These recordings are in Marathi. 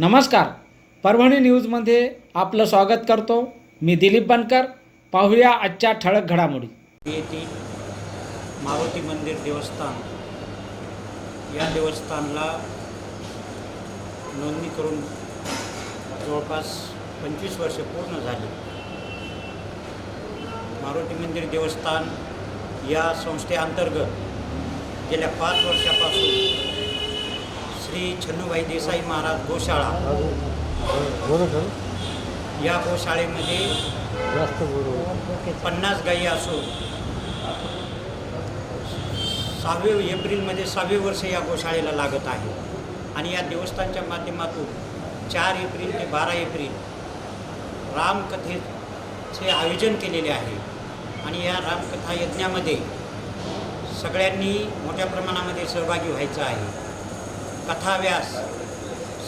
नमस्कार. परभणी न्यूजमध्ये आपलं स्वागत करतो. मी दिलीप बनकर. पाहूया आजच्या ठळक घडामोडी. येथील मारुती मंदिर देवस्थान. या देवस्थानला नोंदणी करून जवळपास पंचवीस वर्ष पूर्ण झाली. मारुती मंदिर देवस्थान या संस्थेअंतर्गत गेल्या पाच वर्षापासून श्री छन्नूबाई देसाई महाराज गोशाळा. या गोशाळेमध्ये पन्नास गायी असून सहावे एप्रिलमध्ये सहावे वर्ष या गोशाळेला लागत आहे. आणि या देवस्थानच्या माध्यमातून चार एप्रिल ते बारा एप्रिल रामकथेचे आयोजन केलेले आहे. आणि या रामकथा यज्ञामध्ये सगळ्यांनी मोठ्या प्रमाणामध्ये सहभागी व्हायचं आहे. कथाव्यास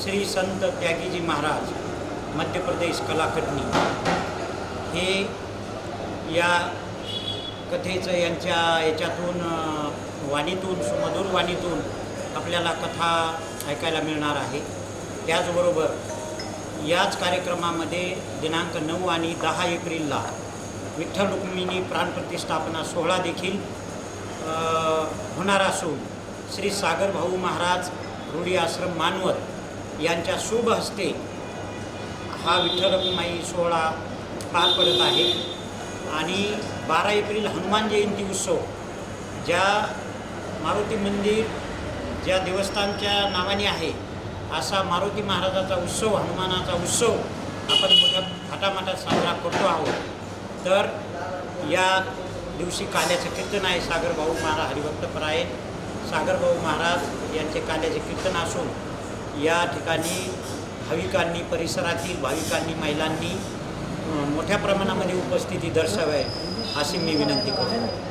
श्री संत त्यागीजी महाराज मध्य प्रदेश कलाकटनी हे या कथेचं यांच्या याच्यातून वाणीतून सुमधुर वाणीतून आपल्याला कथा ऐकायला मिळणार आहे. त्याचबरोबर याच कार्यक्रमामध्ये दिनांक नऊ आणि दहा एप्रिलला विठ्ठल रुक्मिणी प्राणप्रतिष्ठापना सोहळा देखील होणार असून श्री सागर भाऊ महाराज रूढी आश्रम मानवत यांच्या शुभ हस्ते हा विठ्ठलमाई सोहळा पार पडत आहे. आणि बारा एप्रिल हनुमान जयंती उत्सव ज्या मारुती मंदिर ज्या देवस्थानच्या नावाने आहे असा मारुती महाराजाचा उत्सव हनुमानाचा उत्सव आपण मोठ्या थाटामाटात साजरा करतो आहोत. तर या दिवशी काल्याचं कीर्तन आहे सागर भाऊ महाराज हरिभक्तपराय सागरभाऊ महाराज यांचे काल्याचे कीर्तन असून या ठिकाणी भाविकांनी परिसरातील भाविकांनी महिलांनी मोठ्या प्रमाणामध्ये उपस्थिती दर्शवावी अशी मी विनंती करतो.